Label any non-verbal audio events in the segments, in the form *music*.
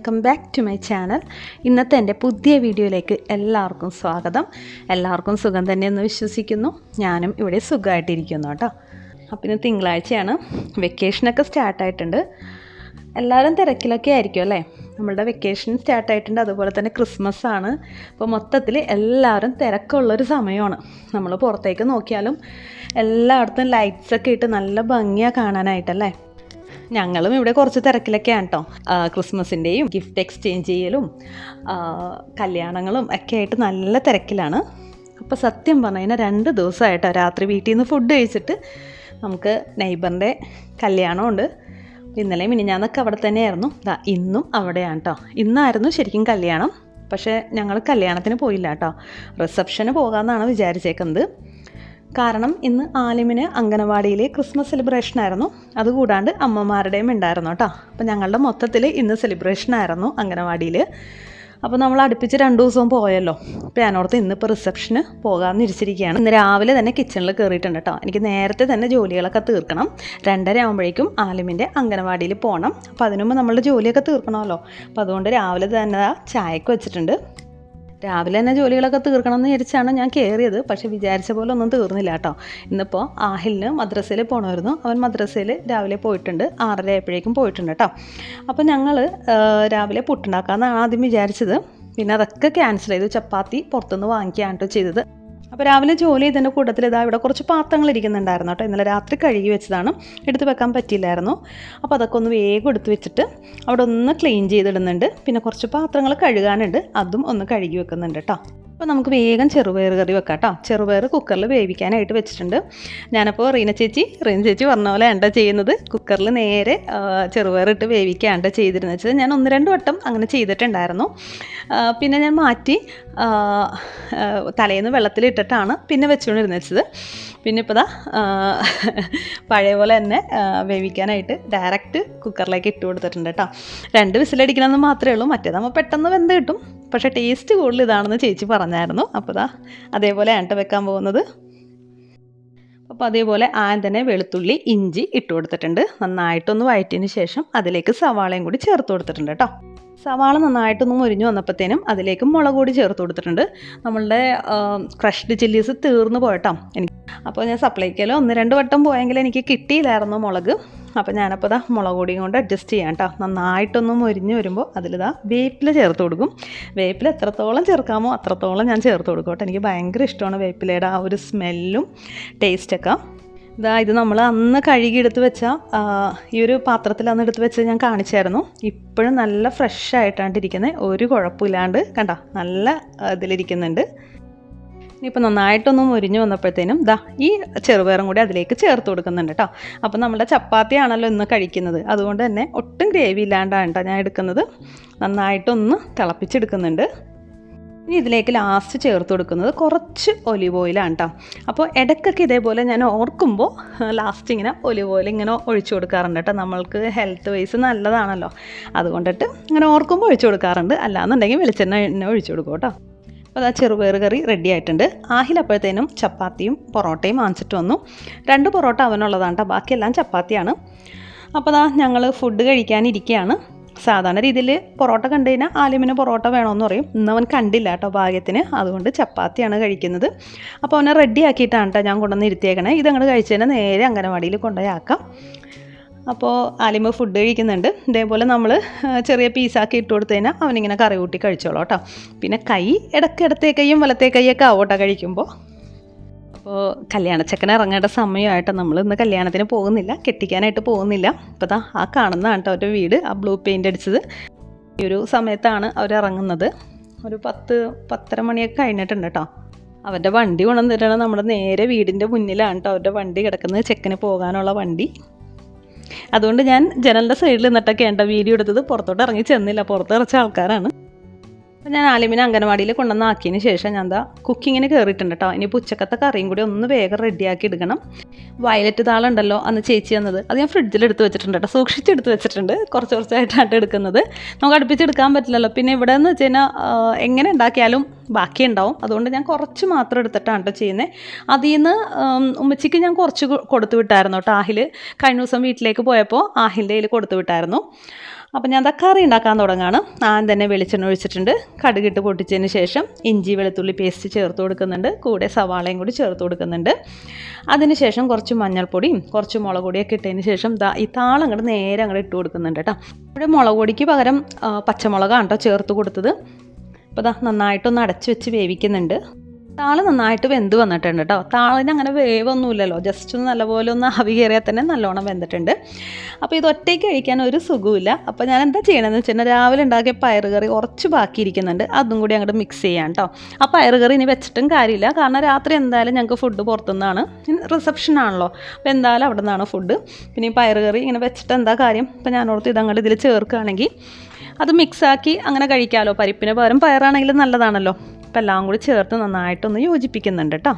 Welcome back to my channel. ഇന്നത്തെ എന്റെ പുതിയ വീഡിയോയിലേക്ക് എല്ലാവർക്കും സ്വാഗതം. എല്ലാവർക്കും സുഖം തന്നെയെന്ന് വിശ്വസിക്കുന്നു. ഞാനും ഇവിടെ സുഖമായിട്ടിരിക്കുന്നു കേട്ടോ. അപ്പം ഇന്ന് തിങ്കളാഴ്ചയാണ്. വെക്കേഷനൊക്കെ സ്റ്റാർട്ടായിട്ടുണ്ട് എല്ലാവരും തിരക്കിലൊക്കെ ആയിരിക്കും അല്ലേ? നമ്മളുടെ വെക്കേഷൻ സ്റ്റാർട്ടായിട്ടുണ്ട് അതുപോലെ തന്നെ ക്രിസ്മസ് ആണ്. അപ്പോൾ മൊത്തത്തിൽ എല്ലാവരും തിരക്കുള്ളൊരു സമയമാണ്. നമ്മൾ പുറത്തേക്ക് നോക്കിയാലും എല്ലായിടത്തും ലൈറ്റ്സൊക്കെ ഇട്ട് നല്ല ഭംഗിയാണ് കാണാനായിട്ടല്ലേ ഞങ്ങളും ഇവിടെ കുറച്ച് തിരക്കിലൊക്കെയാണ് കേട്ടോ ക്രിസ്മസിന്റെയും ഗിഫ്റ്റ് എക്സ്ചേഞ്ച് ചെയ്യലും കല്യാണങ്ങളും ഒക്കെ ആയിട്ട് നല്ല തിരക്കിലാണ്. അപ്പോൾ സത്യം പറഞ്ഞു കഴിഞ്ഞാൽ രണ്ട് ദിവസമായിട്ടോ രാത്രി വീട്ടിൽ നിന്ന് ഫുഡ് കഴിച്ചിട്ട് നമുക്ക് നെയ്ബറിന്റെ കല്യാണമുണ്ട് ഇന്നലെ മിനിഞ്ഞാന്നൊക്കെ അവിടെ തന്നെയായിരുന്നു. ദാ ഇന്നും അവിടെയാണ് കേട്ടോ ഇന്നായിരുന്നു ശരിക്കും കല്യാണം. പക്ഷേ ഞങ്ങൾ കല്യാണത്തിന് പോയില്ല കേട്ടോ റിസപ്ഷന് പോകാമെന്നാണ് വിചാരിച്ചേക്കുന്നത്. കാരണം ഇന്ന് ആലിമിന് അംഗനവാടിയിലെ ക്രിസ്മസ് സെലിബ്രേഷൻ ആയിരുന്നു. അതുകൂടാണ്ട് അമ്മമാരുടെയും ഉണ്ടായിരുന്നു കേട്ടോ അപ്പോൾ ഞങ്ങളുടെ മൊത്തത്തിൽ ഇന്ന് സെലിബ്രേഷൻ ആയിരുന്നു അംഗനവാടിയിൽ അപ്പോൾ നമ്മൾ അടുപ്പിച്ച് രണ്ട് ദിവസവും പോയല്ലോ. അപ്പോൾ ഞാനോർത്ത് ഇന്നിപ്പോൾ റിസപ്ഷന് പോകാമെന്ന് ഇരിച്ചിരിക്കുകയാണ് ഇന്ന് രാവിലെ തന്നെ കിച്ചണിൽ കയറിയിട്ടുണ്ട് കേട്ടോ എനിക്ക് നേരത്തെ തന്നെ ജോലികളൊക്കെ തീർക്കണം. രണ്ടര ആകുമ്പോഴേക്കും ആലിമിന്റെ അംഗനവാടിയിൽ പോകണം അപ്പോൾ അതിനുമ്പോൾ നമ്മളുടെ ജോലിയൊക്കെ തീർക്കണമല്ലോ. അപ്പോൾ അതുകൊണ്ട് രാവിലെ തന്നെ ചായക്ക് വെച്ചിട്ടുണ്ട്. രാവിലെ തന്നെ ജോലികളൊക്കെ തീർക്കണം എന്ന് വിചാരിച്ചാണ് ഞാൻ കയറിയത്. പക്ഷെ വിചാരിച്ച പോലെ ഒന്നും തീർന്നില്ല കേട്ടോ. ഇന്നിപ്പോൾ ആഹിലിന് മദ്രസയിൽ പോകണമായിരുന്നു അവൻ മദ്രസയിൽ രാവിലെ പോയിട്ടുണ്ട്. ആറര ആയപ്പോഴേക്കും പോയിട്ടുണ്ട് കേട്ടോ. അപ്പോൾ ഞങ്ങൾ രാവിലെ പുട്ടുണ്ടാക്കാമെന്നാണ് ആദ്യം വിചാരിച്ചത്. പിന്നെ അതൊക്കെ ക്യാൻസൽ ചെയ്തു. ചപ്പാത്തി പുറത്തുനിന്ന് വാങ്ങിക്കുകയാണ് കേട്ടോ ചെയ്തത്. അപ്പോൾ രാവിലെ ജോലി ചെയ്തതിന്റെ കൂട്ടത്തിൽ ഇതാ ഇവിടെ കുറച്ച് പാത്രങ്ങൾ ഇരിക്കുന്നുണ്ടായിരുന്നു കേട്ടോ. ഇന്നലെ രാത്രി കഴുകി വെച്ചതാണ്. എടുത്ത് വെക്കാൻ പറ്റിയില്ലായിരുന്നു. അപ്പോൾ അതൊക്കെ ഒന്ന് വേഗം എടുത്ത് വെച്ചിട്ട് അവിടെ ഒന്ന് ക്ലീൻ ചെയ്തിടുന്നുണ്ട്. പിന്നെ കുറച്ച് പാത്രങ്ങൾ കഴുകാനുണ്ട്. അതും ഒന്ന് കഴുകി വെക്കുന്നുണ്ട് കേട്ടോ. അപ്പോൾ നമുക്ക് വേഗം ചെറുപയർ കറി വെക്കാം കേട്ടോ. ചെറുപയർ കുക്കറിൽ വേവിക്കാനായിട്ട് വെച്ചിട്ടുണ്ട്. ഞാനപ്പോൾ റീന ചേച്ചി റീന ചേച്ചി പറഞ്ഞ പോലെ എന്താ ചെയ്യുന്നത് കുക്കറിൽ നേരെ ചെറുപയർ ഇട്ട് വേവിക്കാണ്ട് ചെയ്തിരുന്നത്. വെച്ചത് ഞാൻ ഒന്ന് രണ്ട് വട്ടം അങ്ങനെ ചെയ്തിട്ടുണ്ടായിരുന്നു. പിന്നെ ഞാൻ മാറ്റി തലേന്ന് വെള്ളത്തിലിട്ടിട്ടാണ് പിന്നെ വെച്ചുകൊണ്ടിരുന്നത് വെച്ചത്. പിന്നെ ഇപ്പോൾ ദാ പഴയ പോലെ തന്നെ വേവിക്കാനായിട്ട് ഡയറക്റ്റ് കുക്കറിലേക്ക് ഇട്ട് കൊടുത്തിട്ടുണ്ട് കേട്ടോ. രണ്ട് വിസിലടിക്കണമെന്ന് മാത്രമേ ഉള്ളൂ. മറ്റേതാകുമ്പോൾ പെട്ടെന്ന് വെന്ത് കിട്ടും. പക്ഷേ ടേസ്റ്റ് കൂടുതൽ ഇതാണെന്ന് ചേച്ചി പറഞ്ഞായിരുന്നു. അപ്പോൾ ദാ അതേപോലെയാണ് ട്ടോ വെക്കാൻ പോകുന്നത്. അപ്പോൾ അതേപോലെ ആദ്യം തന്നെ വെളുത്തുള്ളി ഇഞ്ചി ഇട്ട് കൊടുത്തിട്ടുണ്ട്. നന്നായിട്ടൊന്ന് വയറ്റിയതിന് ശേഷം അതിലേക്ക് സവാളയും കൂടി ചേർത്ത് കൊടുത്തിട്ടുണ്ട് കേട്ടോ. സവാള നന്നായിട്ടൊന്ന് മുരിഞ്ഞു വന്നപ്പോഴത്തേനും അതിലേക്ക് മുളക് കൂടി ചേർത്ത് കൊടുത്തിട്ടുണ്ട്. നമ്മളുടെ ക്രഷ്ഡ് ചില്ലീസ് തീർന്നു പോയട്ടോ എനിക്ക്. അപ്പോൾ ഞാൻ സപ്ലൈക്കലോ ഒന്ന് രണ്ട് വട്ടം പോയെങ്കിൽ എനിക്ക് കിട്ടിയില്ലായിരുന്നു മുളക്. അപ്പോൾ ഞാനപ്പോൾ ഇതാ മുളക് പൊടിയും കൊണ്ട് അഡ്ജസ്റ്റ് ചെയ്യാം കേട്ടോ. നന്നായിട്ടൊന്ന് മൊരിഞ്ഞ് വരുമ്പോൾ അതിലിതാ വേപ്പില ചേർത്ത് കൊടുക്കും. വേപ്പില എത്രത്തോളം ചേർക്കാമോ അത്രത്തോളം ഞാൻ ചേർത്ത് കൊടുക്കും കേട്ടോ. എനിക്ക് ഭയങ്കര ഇഷ്ടമാണ് വേപ്പിലയുടെ ആ ഒരു സ്മെല്ലും ടേസ്റ്റൊക്കെ ഇതാ ഇത് നമ്മൾ അന്ന് കഴുകിയെടുത്ത് വെച്ച ആ, ഈ ഒരു പാത്രത്തിൽ അന്ന് എടുത്ത് വെച്ച് ഞാൻ കാണിച്ചായിരുന്നു. ഇപ്പോഴും നല്ല ഫ്രഷ് ആയിട്ടാണ് ഇരിക്കുന്നത്. ഒരു കുഴപ്പമില്ലാണ്ട് കണ്ട? നല്ല ഇതിലിരിക്കുന്നുണ്ട്. ഇനിയിപ്പോൾ നന്നായിട്ടൊന്ന് മുരിഞ്ഞ് വന്നപ്പോഴത്തേനും ദാ ഈ ചെറുപയറും കൂടി അതിലേക്ക് ചേർത്ത് കൊടുക്കുന്നുണ്ട് കേട്ടോ അപ്പോൾ നമ്മുടെ ചപ്പാത്തിയാണല്ലോ ഇന്ന് കഴിക്കുന്നത്. അതുകൊണ്ട് തന്നെ ഒട്ടും ഗ്രേവി ഇല്ലാണ്ടാണ് കേട്ടോ ഞാൻ എടുക്കുന്നത്. നന്നായിട്ടൊന്ന് തിളപ്പിച്ചെടുക്കുന്നുണ്ട്. ഇനി ഇതിലേക്ക് ലാസ്റ്റ് ചേർത്ത് കൊടുക്കുന്നത് കുറച്ച് ഒലിവ് ഓയിലാണ് കേട്ടോ അപ്പോൾ ഇടയ്ക്കൊക്കെ ഇതേപോലെ ഞാൻ ഓർക്കുമ്പോൾ ലാസ്റ്റ് ഇങ്ങനെ ഒലിവ് ഓയിൽ ഇങ്ങനെ ഒഴിച്ചു കൊടുക്കാറുണ്ട് കേട്ടോ നമ്മൾക്ക് ഹെൽത്ത് വൈസ് നല്ലതാണല്ലോ. അതുകൊണ്ടിട്ട് ഇങ്ങനെ ഓർക്കുമ്പോൾ ഒഴിച്ചു കൊടുക്കാറുണ്ട്. അല്ലാന്നുണ്ടെങ്കിൽ വെളിച്ചെണ്ണ എണ്ണ ഒഴിച്ചു കൊടുക്കും കേട്ടോ അപ്പോൾ ആ ചെറുപയർ കറി റെഡി ആയിട്ടുണ്ട്. ആഹിൽ അപ്പോഴത്തേനും ചപ്പാത്തിയും പൊറോട്ടയും വാങ്ങിച്ചിട്ട് വന്നു. രണ്ട് പൊറോട്ട അവനുള്ളതാണ് കേട്ടോ ബാക്കിയെല്ലാം ചപ്പാത്തിയാണ്. അപ്പോൾ അതാ ഞങ്ങൾ ഫുഡ് കഴിക്കാനിരിക്കുകയാണ് സാധാരണ രീതിയിൽ പൊറോട്ട കണ്ടു കഴിഞ്ഞാൽ ആലിമിന് പൊറോട്ട വേണമെന്ന് പറയും. ഇന്ന് അവൻ കണ്ടില്ല കേട്ടോ ഭാഗ്യത്തിന്. അതുകൊണ്ട് ചപ്പാത്തിയാണ് കഴിക്കുന്നത്. അപ്പോൾ അവനെ റെഡി ആക്കിയിട്ടാണ് കേട്ടോ ഞാൻ കൊണ്ടുവന്ന് ഇരുത്തിയേക്കണേ. ഇതങ്ങോട്ട് കഴിച്ചു കഴിഞ്ഞാൽ നേരെ അംഗനവാടിയിൽ കൊണ്ടുപോയി ആക്കാം. അപ്പോൾ ആലിമ ഫുഡ് കഴിക്കുന്നുണ്ട്. ഇതേപോലെ നമ്മൾ ചെറിയ പീസാക്കി ഇട്ട് കൊടുത്തു കഴിഞ്ഞാൽ അവനിങ്ങനെ കറി കൂട്ടി കഴിച്ചോളൂ കേട്ടോ പിന്നെ കൈ ഇടയ്ക്ക് ഇടത്തെ കൈയും വലത്തെ കൈയൊക്കെ ആവോട്ടോ കഴിക്കുമ്പോൾ അപ്പോൾ കല്യാണച്ചക്കൻ ഇറങ്ങേണ്ട സമയമായിട്ട് നമ്മൾ ഇന്ന് കല്യാണത്തിന് പോകുന്നില്ല കെട്ടിക്കാനായിട്ട് പോകുന്നില്ല. അപ്പോൾ ആ കാണുന്നതാണ് കേട്ടോ അവരുടെ വീട് ആ ബ്ലൂ പെയിന്റ് അടിച്ചത്. ഈ ഒരു സമയത്താണ് അവർ ഇറങ്ങുന്നത്. ഒരു പത്ത് പത്തര മണിയൊക്കെ കഴിഞ്ഞിട്ടുണ്ട് കേട്ടോ അവരുടെ വണ്ടി കൊണ്ടുവന്നിട്ടാണ് നമ്മുടെ നേരെ വീടിന്റെ മുന്നിലാണ് കേട്ടോ അവരുടെ വണ്ടി കിടക്കുന്നത്. ചെക്കന് പോകാനുള്ള വണ്ടി. അതുകൊണ്ട് ഞാൻ ജനലിന്റെ സൈഡിൽ നിന്നിട്ടൊക്കെ എന്റെ വീഡിയോ എടുത്തത്. പുറത്തോട്ട് ഇറങ്ങി ചെന്നില്ല. പുറത്ത് ഇറച്ച ആൾക്കാരാണ്. അപ്പോൾ ഞാൻ ആലിമിനെ അംഗനവാടിയിൽ കൊണ്ടുവന്ന് ആക്കിയതിന് ശേഷം ഞാൻ എന്താ കുക്കിങ്ങിന് കയറിയിട്ടുണ്ട് കേട്ടോ ഇനി ഉച്ചക്കത്തെ കറിയും കൂടി ഒന്ന് വേഗം റെഡിയാക്കി എടുക്കണം. വയലറ്റ് താളുണ്ടല്ലോ അന്ന് ചേച്ചി തന്നത്. അത് ഞാൻ ഫ്രിഡ്ജിൽ എടുത്ത് വെച്ചിട്ടുണ്ട് കേട്ടോ സൂക്ഷിച്ചെടുത്ത് വെച്ചിട്ടുണ്ട്. കുറച്ച് കുറച്ചായിട്ടാണ് എടുക്കുന്നത്. നമുക്ക് അടുപ്പിച്ചെടുക്കാൻ പറ്റില്ലല്ലോ. പിന്നെ ഇവിടെ എന്ന് വെച്ച് കഴിഞ്ഞാൽ എങ്ങനെ ഉണ്ടാക്കിയാലും ബാക്കി ഉണ്ടാവും. അതുകൊണ്ട് ഞാൻ കുറച്ച് മാത്രം എടുത്തിട്ടാണ് കേട്ടോ ചെയ്യുന്നത് അതിൽ നിന്ന് ഉമ്മച്ചിക്ക് ഞാൻ കുറച്ച് കൊടുത്തു വിട്ടായിരുന്നു കേട്ടോ ആഹിൽ കഴിഞ്ഞ ദിവസം വീട്ടിലേക്ക് പോയപ്പോൾ ആഹിന്റെ കയ്യിൽ കൊടുത്തു വിട്ടായിരുന്നു. അപ്പം ഞാൻ ദാ കറി ഉണ്ടാക്കാൻ തുടങ്ങാണ്. ആദ്യം തന്നെ വെളിച്ചെണ്ണ ഒഴിച്ചിട്ടുണ്ട്. കടുകിട്ട് പൊട്ടിച്ചതിന് ശേഷം ഇഞ്ചി വെളുത്തുള്ളി പേസ്റ്റ് ചേർത്ത് കൊടുക്കുന്നുണ്ട്. കൂടെ സവാളയും കൂടി ചേർത്ത് കൊടുക്കുന്നുണ്ട്. അതിനുശേഷം കുറച്ച് മഞ്ഞൾപ്പൊടിയും കുറച്ച് മുളക് പൊടിയൊക്കെ ഇട്ടതിന് ശേഷം ഈ താളം അങ്ങോട്ട് നേരെ അങ്ങോട്ട് ഇട്ട് കൊടുക്കുന്നുണ്ട് കേട്ടോ. ഇവിടെ മുളക് പൊടിക്ക് പകരം പച്ചമുളകാണ് കേട്ടോ ചേർത്ത് കൊടുത്തത്. അപ്പോൾ ദാ നന്നായിട്ടൊന്ന് അടച്ചു വെച്ച് വേവിക്കുന്നുണ്ട്. താൾ നന്നായിട്ട് വെന്ത് വന്നിട്ടുണ്ട് കേട്ടോ താളിന് അങ്ങനെ വേവൊന്നുമില്ലല്ലോ. ജസ്റ്റ് ഒന്ന് നല്ലപോലെ ഒന്ന് ആവി കയറിയാൽ തന്നെ നല്ലോണം വെന്തിട്ടുണ്ട്. അപ്പോൾ ഇത് ഒറ്റയ്ക്ക് കഴിക്കാൻ ഒരു സുഖമില്ല അപ്പോൾ ഞാൻ എന്താ ചെയ്യണമെന്ന് വെച്ചാൽ രാവിലെ ഉണ്ടാക്കിയ പയറുകറി കുറച്ച് ബാക്കിയിരിക്കുന്നുണ്ട്. അതും കൂടി അങ്ങോട്ട് മിക്സ് ചെയ്യാം കേട്ടോ ആ പയറുകറി ഇനി വെച്ചിട്ടും കാര്യമില്ല. കാരണം രാത്രി എന്തായാലും ഞങ്ങൾക്ക് ഫുഡ് പുറത്തുനിന്നാണ്. റിസപ്ഷൻ ആണല്ലോ. അപ്പോൾ എന്തായാലും അവിടെ നിന്നാണ് ഫുഡ് പിന്നെ ഈ പയറുകറി ഇങ്ങനെ വെച്ചിട്ട് എന്താ കാര്യം? അപ്പോൾ ഞാനോർത്ത് ഇതങ്ങോട്ട് ഇതിൽ ചേർക്കുകയാണെങ്കിൽ അത് മിക്സാക്കി അങ്ങനെ കഴിക്കാമല്ലോ പരിപ്പിന് പകരം പയറാണെങ്കിലും നല്ലതാണല്ലോ. അപ്പോൾ എല്ലാം കൂടി ചേർത്ത് നന്നായിട്ടൊന്ന് യോജിപ്പിക്കുന്നുണ്ട് കേട്ടോ.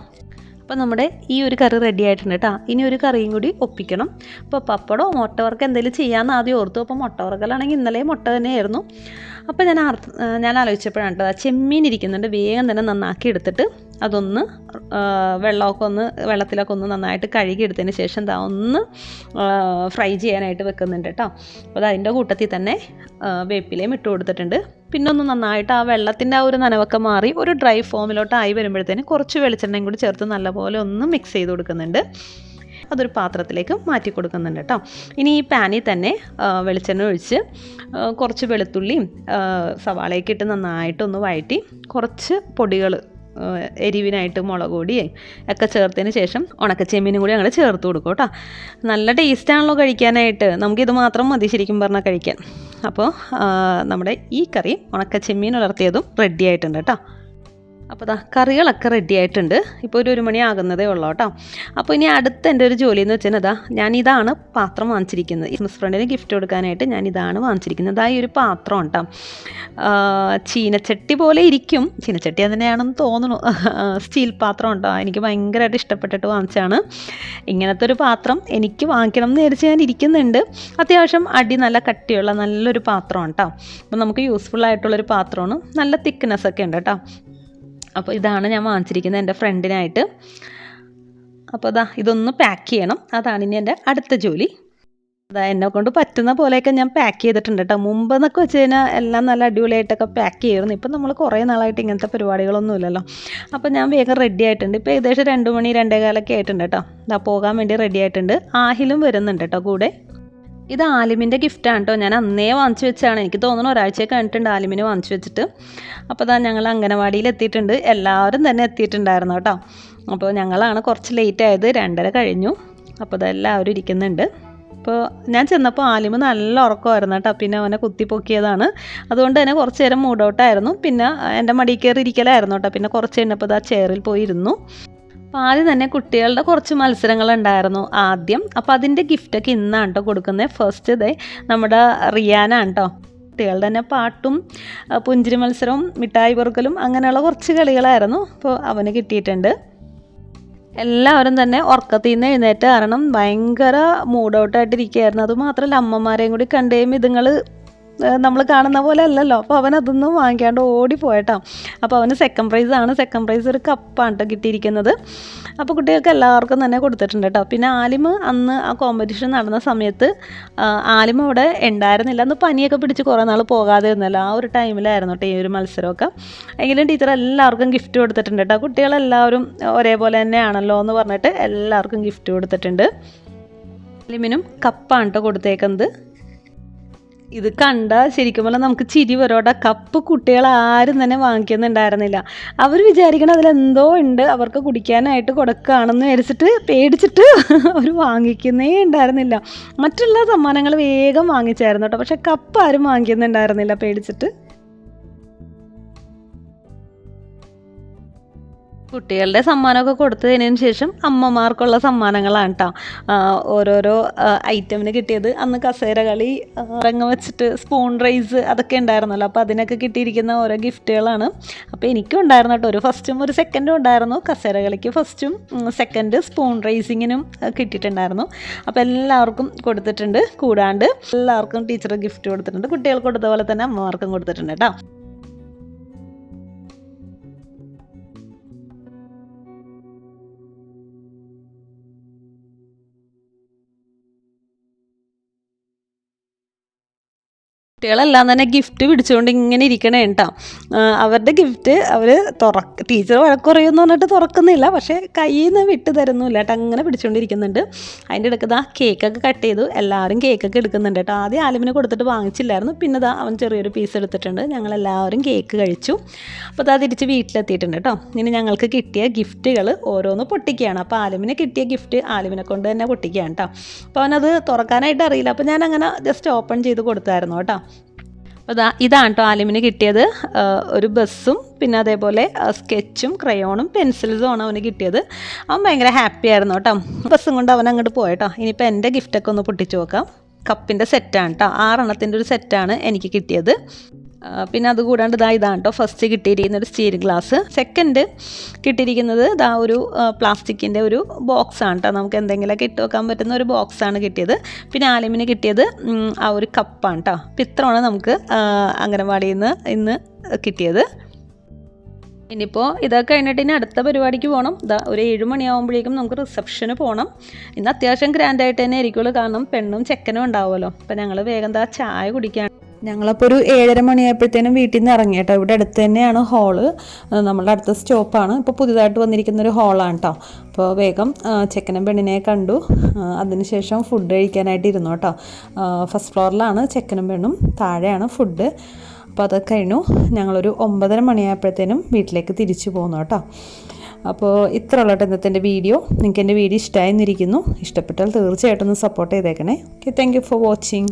അപ്പോൾ നമ്മുടെ ഈ ഒരു കറി റെഡി ആയിട്ടുണ്ട് കേട്ടോ. ഇനി ഒരു കറിയും കൂടി ഒപ്പിക്കണം. അപ്പോൾ പപ്പടോ മുട്ട എന്തെങ്കിലും ചെയ്യാമെന്ന് ആദ്യം ഓർത്തു. അപ്പോൾ മുട്ട ഇന്നലെ മുട്ട തന്നെയായിരുന്നു. അപ്പോൾ ഞാൻ ഞാൻ ആലോചിച്ചപ്പോഴാണ് കേട്ടോ ചെമ്മീൻ ഇരിക്കുന്നുണ്ട്. വേഗം തന്നെ നന്നാക്കി എടുത്തിട്ട് അതൊന്ന് വെള്ളമൊക്കെ ഒന്ന് വെള്ളത്തിലൊക്കെ ഒന്ന് നന്നായിട്ട് കഴുകി എടുത്തതിന് ശേഷം ദാ ഒന്ന് ഫ്രൈ ചെയ്യാനായിട്ട് വെക്കുന്നുണ്ട് കേട്ടോ അപ്പോൾ അത് അതിന്റെ കൂട്ടത്തിൽ തന്നെ വേപ്പിലയും ഇട്ട് കൊടുത്തിട്ടുണ്ട്. പിന്നെ ഒന്ന് നന്നായിട്ട് ആ വെള്ളത്തിന്റെ ആ ഒരു നനവൊക്കെ മാറി ഒരു ഡ്രൈ ഫോമിലോട്ട് ആയി വരുമ്പോഴത്തേന് കുറച്ച് വെളിച്ചെണ്ണയും കൂടി ചേർത്ത് നല്ലപോലെ ഒന്ന് മിക്സ് ചെയ്ത് കൊടുക്കുന്നുണ്ട്. അതൊരു പാത്രത്തിലേക്ക് മാറ്റി കൊടുക്കുന്നുണ്ട് കേട്ടോ ഇനി ഈ പാനിൽ തന്നെ വെളിച്ചെണ്ണ ഒഴിച്ച് കുറച്ച് വെളുത്തുള്ളിയും സവാളയൊക്കെ ഇട്ട് നന്നായിട്ടൊന്ന് വഴറ്റി കുറച്ച് പൊടികൾ എരിവിനായിട്ട് മുളക് പൊടിയും ഒക്കെ ചേർത്തതിന് ശേഷം ഉണക്കച്ചെമ്മീനും കൂടി ഞങ്ങൾ ചേർത്ത് കൊടുക്കും കേട്ടോ. നല്ല ടേസ്റ്റാണല്ലോ കഴിക്കാനായിട്ട്. നമുക്കിത് മാത്രം മതി ശരിക്കും പറഞ്ഞാൽ കഴിക്കാൻ. അപ്പോൾ നമ്മുടെ ഈ കറി ഉണക്കച്ചെമ്മീൻ വളർത്തിയതും റെഡി ആയിട്ടുണ്ട് കേട്ടോ. അപ്പോൾ ദാ കറികളൊക്കെ റെഡി ആയിട്ടുണ്ട്. ഇപ്പോൾ ഒരു ഒരു മണി ആകുന്നതേ ഉള്ളൂ കേട്ടോ. അപ്പോൾ ഇനി അടുത്ത എന്റെ ഒരു ജോലി എന്ന് വെച്ചാൽ അതാ ഞാൻ ഇതാണ് പാത്രം വാങ്ങിച്ചിരിക്കുന്നത്. ക്രിസ്മസ് ഫ്രണ്ടിന് ഗിഫ്റ്റ് കൊടുക്കാനായിട്ട് ഞാൻ ഇതാണ് വാങ്ങിച്ചിരിക്കുന്നത്. അതാ ഈ ഒരു പാത്രം കേട്ടോ ചീനച്ചട്ടി പോലെ ഇരിക്കും. ചീനച്ചട്ടി തന്നെയാണെന്ന് തോന്നുന്നു. സ്റ്റീൽ പാത്രം ഉണ്ടോ? എനിക്ക് ഭയങ്കരമായിട്ട് ഇഷ്ടപ്പെട്ടിട്ട് വാങ്ങിച്ചാണ് ഇങ്ങനത്തെ ഒരു പാത്രം എനിക്ക് വാങ്ങിക്കണം എന്ന് വിചാരിച്ച് ഞാൻ ഇരിക്കുന്നുണ്ട്. അത്യാവശ്യം അടി നല്ല കട്ടിയുള്ള നല്ലൊരു പാത്രം കേട്ടോ അപ്പോൾ നമുക്ക് യൂസ്ഫുൾ ആയിട്ടുള്ളൊരു പാത്രമാണ്. നല്ല തിക്നെസ് ഒക്കെ ഉണ്ട് കേട്ടോ. അപ്പോൾ ഇതാണ് ഞാൻ വാങ്ങിച്ചിരിക്കുന്നത് എന്റെ ഫ്രണ്ടിനായിട്ട്. അപ്പോൾ അതാ ഇതൊന്ന് പാക്ക് ചെയ്യണം. അതാണ് ഇനി എന്റെ അടുത്ത ജോലി. അതാ എന്നെ കൊണ്ട് പറ്റുന്ന പോലെയൊക്കെ ഞാൻ പാക്ക് ചെയ്തിട്ടുണ്ട് കേട്ടോ. മുമ്പ് എന്നൊക്കെ വെച്ച് കഴിഞ്ഞാൽ എല്ലാം നല്ല അടിപൊളിയായിട്ടൊക്കെ പാക്ക് ചെയ്യുമായിരുന്നു. ഇപ്പം നമ്മൾ കുറേ നാളായിട്ട് ഇങ്ങനത്തെ പരിപാടികളൊന്നും ഇല്ലല്ലോ. അപ്പോൾ ഞാൻ വേഗം റെഡി ആയിട്ടുണ്ട്. ഇപ്പോൾ ഏകദേശം രണ്ട് മണി രണ്ടേ കാലൊക്കെ ആയിട്ടുണ്ട് കേട്ടോ. ഇതാ പോകാൻ വേണ്ടി റെഡി ആയിട്ടുണ്ട്. ആഹിലും വരുന്നുണ്ട് കേട്ടോ കൂടെ. ഇത് ആലിമിന്റെ ഗിഫ്റ്റാണ് കേട്ടോ. ഞാൻ അന്നേ വാങ്ങിച്ചു വെച്ചാണ്. എനിക്ക് തോന്നുന്നു ഒരാഴ്ച കഴിഞ്ഞിട്ടുണ്ട് ആലിമിന് വാങ്ങിച്ചു വെച്ചിട്ട്. അപ്പോൾ ഇതാ ഞങ്ങൾ അംഗനവാടിയിൽ എത്തിയിട്ടുണ്ട്. എല്ലാവരും തന്നെ എത്തിയിട്ടുണ്ടായിരുന്നു കേട്ടോ. അപ്പോൾ ഞങ്ങളാണ് കുറച്ച് ലേറ്റ് ആയത്. രണ്ടര കഴിഞ്ഞു. അപ്പോൾ ഇതെല്ലാവരും ഇരിക്കുന്നുണ്ട്. അപ്പോൾ ഞാൻ ചെന്നപ്പോൾ ആലിമ് നല്ല ഉറക്കമായിരുന്നു കേട്ടോ. പിന്നെ അവനെ കുത്തിപ്പൊക്കിയതാണ് അതുകൊണ്ട് തന്നെ കുറച്ച് നേരം മൂഡ് ഔട്ടായിരുന്നു പിന്നെ എന്റെ മടി കയറി ഇരിക്കലായിരുന്നു കേട്ടോ. പിന്നെ കുറച്ച് കഴിഞ്ഞപ്പോൾ ഇതാ ചെയറിൽ പോയി ഇരുന്നു. അപ്പോൾ ആദ്യം തന്നെ കുട്ടികളുടെ കുറച്ച് മത്സരങ്ങളുണ്ടായിരുന്നു ആദ്യം. അപ്പോൾ അതിന്റെ ഗിഫ്റ്റൊക്കെ ഇന്നാണ് കേട്ടോ കൊടുക്കുന്നത്. ഫസ്റ്റ് ഇതേ നമ്മുടെ റിയാനാണ് കേട്ടോ കുട്ടികളുടെ തന്നെ പാട്ടും പുഞ്ചിരി മത്സരവും മിഠായി പെറുക്കലും അങ്ങനെയുള്ള കുറച്ച് കളികളായിരുന്നു അപ്പോൾ അവന് കിട്ടിയിട്ടുണ്ട്. എല്ലാവരും തന്നെ ഉറക്കത്തിൽ നിന്ന് എഴുന്നേറ്റ് കാരണം ഭയങ്കര മൂഡ് ഔട്ടായിട്ടിരിക്കുകയായിരുന്നു അതുമാത്രമല്ല അമ്മമാരെയും കൂടി കണ്ടുകഴിയുമ്പോൾ ഇതുങ്ങൾ നമ്മൾ കാണുന്ന പോലെ അല്ലല്ലോ. അപ്പോൾ അവൻ അതൊന്നും വാങ്ങിക്കാണ്ട് ഓടിപ്പോയട്ടോ അപ്പോൾ അവന് സെക്കൻഡ് പ്രൈസ് ആണ്. സെക്കൻഡ് പ്രൈസ് ഒരു കപ്പാണ് കേട്ടോ കിട്ടിയിരിക്കുന്നത്. അപ്പോൾ കുട്ടികൾക്ക് എല്ലാവർക്കും തന്നെ കൊടുത്തിട്ടുണ്ട് കേട്ടോ പിന്നെ ആലിമ് അന്ന് ആ കോമ്പറ്റീഷൻ നടന്ന സമയത്ത് ആലിമ അവിടെ ഉണ്ടായിരുന്നില്ല. അന്ന് പനിയൊക്കെ പിടിച്ച് കുറേ നാൾ പോകാതെ ഇരുന്നല്ലോ. ആ ഒരു ടൈമിലായിരുന്നു കേട്ടോ ഈ ഒരു മത്സരമൊക്കെ. എങ്കിലും ടീച്ചർ എല്ലാവർക്കും ഗിഫ്റ്റ് കൊടുത്തിട്ടുണ്ട് കേട്ടോ കുട്ടികളെല്ലാവരും ഒരേപോലെ തന്നെയാണല്ലോ എന്ന് പറഞ്ഞിട്ട് എല്ലാവർക്കും ഗിഫ്റ്റ് കൊടുത്തിട്ടുണ്ട്. ആലിമിനും കപ്പാണ് കേട്ടോ കൊടുത്തേക്കുന്നത്. ഇത് കണ്ട ശരിക്കും പറഞ്ഞാൽ നമുക്ക് ചിരി വരോടെ കപ്പ് കുട്ടികൾ ആരും തന്നെ വാങ്ങിക്കുന്നുണ്ടായിരുന്നില്ല. അവർ വിചാരിക്കണം അതിലെന്തോ ഉണ്ട് അവർക്ക് കുടിക്കാനായിട്ട് കൊടുക്കുകയാണെന്ന് വിചാരിച്ചിട്ട് പേടിച്ചിട്ട് *laughs* അവർ വാങ്ങിക്കുന്നേ ഉണ്ടായിരുന്നില്ല. മറ്റുള്ള സമ്മാനങ്ങൾ വേഗം വാങ്ങിച്ചായിരുന്നു കേട്ടോ. പക്ഷേ കപ്പ് ആരും വാങ്ങിക്കുന്നുണ്ടായിരുന്നില്ല പേടിച്ചിട്ട്. കുട്ടികളുടെ സമ്മാനമൊക്കെ കൊടുത്തതിന് ശേഷം അമ്മമാർക്കുള്ള സമ്മാനങ്ങളാണ് കേട്ടോ ഓരോരോ ഐറ്റമിന് കിട്ടിയത്. അന്ന് കസേര കളി ഇറങ്ങ വെച്ചിട്ട് സ്പൂൺ റൈസ് അതൊക്കെ ഉണ്ടായിരുന്നല്ലോ. അപ്പോൾ അതിനൊക്കെ കിട്ടിയിരിക്കുന്ന ഓരോ ഗിഫ്റ്റുകളാണ് അപ്പോൾ എനിക്കും ഉണ്ടായിരുന്നു കേട്ടോ ഒരു ഫസ്റ്റും ഒരു സെക്കൻഡും ഉണ്ടായിരുന്നു. കസേര കളിക്ക് ഫസ്റ്റും സെക്കൻഡ് സ്പൂൺ റൈസിങ്ങിനും കിട്ടിയിട്ടുണ്ടായിരുന്നു. അപ്പോൾ എല്ലാവർക്കും കൊടുത്തിട്ടുണ്ട്. കൂടാണ്ട് എല്ലാവർക്കും ടീച്ചർ ഗിഫ്റ്റ് കൊടുത്തിട്ടുണ്ട്. കുട്ടികൾക്ക് കൊടുത്ത പോലെ തന്നെ അമ്മമാർക്കും കൊടുത്തിട്ടുണ്ട് കേട്ടോ കുട്ടികളെല്ലാം തന്നെ ഗിഫ്റ്റ് പിടിച്ചുകൊണ്ട് ഇങ്ങനെ ഇരിക്കണേ കേട്ടോ അവരുടെ ഗിഫ്റ്റ് അവർ തുറക്ക ടീച്ചർ വഴക്കുറയെന്ന് പറഞ്ഞിട്ട് തുറക്കുന്നില്ല. പക്ഷേ കയ്യിൽ നിന്ന് വിട്ട് തരുന്നില്ല കേട്ടോ അങ്ങനെ പിടിച്ചുകൊണ്ടിരിക്കുന്നുണ്ട്. അതിന്റെ ഇടയ്ക്ക് ദാ കേക്കൊക്കെ കട്ട് ചെയ്തു. എല്ലാവരും കേക്കൊക്കെ എടുക്കുന്നുണ്ട് കേട്ടോ ആദ്യം ആലിമിന് കൊടുത്തിട്ട് വാങ്ങിച്ചില്ലായിരുന്നു. പിന്നെ ഇതാ അവൻ ചെറിയൊരു പീസ് എടുത്തിട്ടുണ്ട്. ഞങ്ങളെല്ലാവരും കേക്ക് കഴിച്ചു. അപ്പോൾ അതാ തിരിച്ച് വീട്ടിലെത്തിയിട്ടുണ്ട് കേട്ടോ ഇനി ഞങ്ങൾക്ക് കിട്ടിയ ഗിഫ്റ്റുകൾ ഓരോന്ന് പൊട്ടിക്കുകയാണ്. അപ്പോൾ ആലിമിന് കിട്ടിയ ഗിഫ്റ്റ് ആലിമിനെ കൊണ്ട് തന്നെ പൊട്ടിക്കുകയാണ് കേട്ടോ അപ്പോൾ അവനത് തുറക്കാനായിട്ട് അറിയില്ല. അപ്പോൾ ഞാൻ അങ്ങനെ ജസ്റ്റ് ഓപ്പൺ ചെയ്ത് കൊടുത്തായിരുന്നു കേട്ടോ ഇതാ ഇതാണ് കേട്ടോ ആലിമിന് കിട്ടിയത്. ഒരു ബസ്സും പിന്നെ അതേപോലെ സ്കെച്ചും ക്രയോണും പെൻസിൽസും ആണ് അവന് കിട്ടിയത്. അവൻ ഭയങ്കര ഹാപ്പി ആയിരുന്നു കേട്ടോ ബസ്സും കൊണ്ട് അവൻ അങ്ങോട്ട് പോയട്ടോ ഇനിയിപ്പോൾ എന്റെ ഗിഫ്റ്റൊക്കെ ഒന്ന് പൊട്ടിച്ച് നോക്കാം. കപ്പിന്റെ സെറ്റാണ് കേട്ടോ ആറെണ്ണത്തിന്റെ ഒരു സെറ്റാണ് എനിക്ക് കിട്ടിയത്. പിന്നെ അതുകൂടാണ്ട് ഇതാ ഇതാണ് കേട്ടോ ഫസ്റ്റ് കിട്ടിയിരിക്കുന്ന ഒരു സ്റ്റീൽ ഗ്ലാസ് സെക്കൻഡ് കിട്ടിയിരിക്കുന്നത് ഇതാ ഒരു പ്ലാസ്റ്റിക്കിന്റെ ഒരു ബോക്സ് ആണ് കേട്ടോ നമുക്ക് എന്തെങ്കിലുമൊക്കെ ഇട്ട് വെക്കാൻ പറ്റുന്ന ഒരു ബോക്സാണ് കിട്ടിയത്. പിന്നെ ആലിമിന് കിട്ടിയത് ആ ഒരു കപ്പാണ് കേട്ടോ അപ്പം ഇത്രയാണ് നമുക്ക് അംഗനവാടിയിൽ നിന്ന് ഇന്ന് കിട്ടിയത്. ഇനിയിപ്പോൾ ഇതൊക്കെ കഴിഞ്ഞിട്ട് ഇനി അടുത്ത പരിപാടിക്ക് പോകണം ഇതാ ഒരു ഏഴ് മണിയാകുമ്പോഴേക്കും നമുക്ക് റിസപ്ഷന് പോകണം ഇന്ന് അത്യാവശ്യം ഗ്രാൻഡായിട്ട് തന്നെ ആയിരിക്കുള്ളൂ. കാരണം പെണ്ണും ചെക്കനും ഉണ്ടാവുമല്ലോ. അപ്പം ഞങ്ങൾ വേഗം എന്താ ചായ കുടിക്കാൻ ഞങ്ങളപ്പോൾ ഒരു ഏഴര മണിയായപ്പോഴത്തേനും വീട്ടിൽ നിന്ന് ഇറങ്ങി കേട്ടോ. ഇവിടെ അടുത്ത് തന്നെയാണ് ഹോൾ നമ്മളുടെ അടുത്ത സ്റ്റോപ്പാണ് ഇപ്പോൾ പുതിയതായിട്ട് വന്നിരിക്കുന്ന ഒരു ഹോളാണ് കേട്ടോ അപ്പോൾ വേഗം ചെക്കനും പെണ്ണിനെ കണ്ടു. അതിനുശേഷം ഫുഡ് കഴിക്കാനായിട്ട് ഇരുന്നു കേട്ടോ. ഫസ്റ്റ് ഫ്ലോറിലാണ് ചെക്കനും പെണ്ണും. താഴെയാണ് ഫുഡ് അപ്പോൾ അതൊക്കെ കഴിഞ്ഞു. ഞങ്ങളൊരു ഒമ്പതര മണിയായപ്പോഴത്തേനും വീട്ടിലേക്ക് തിരിച്ചു പോന്നു കേട്ടോ. അപ്പോൾ ഇത്ര ഉള്ള ഇന്നത്തെ വീഡിയോ. നിങ്ങൾക്ക് എന്റെ വീഡിയോ ഇഷ്ടമായിരുന്നിരിക്കുന്നു ഇഷ്ടപ്പെട്ടാൽ തീർച്ചയായിട്ടും ഒന്ന് സപ്പോർട്ട് ചെയ്തേക്കണേ. Okay thank you for watching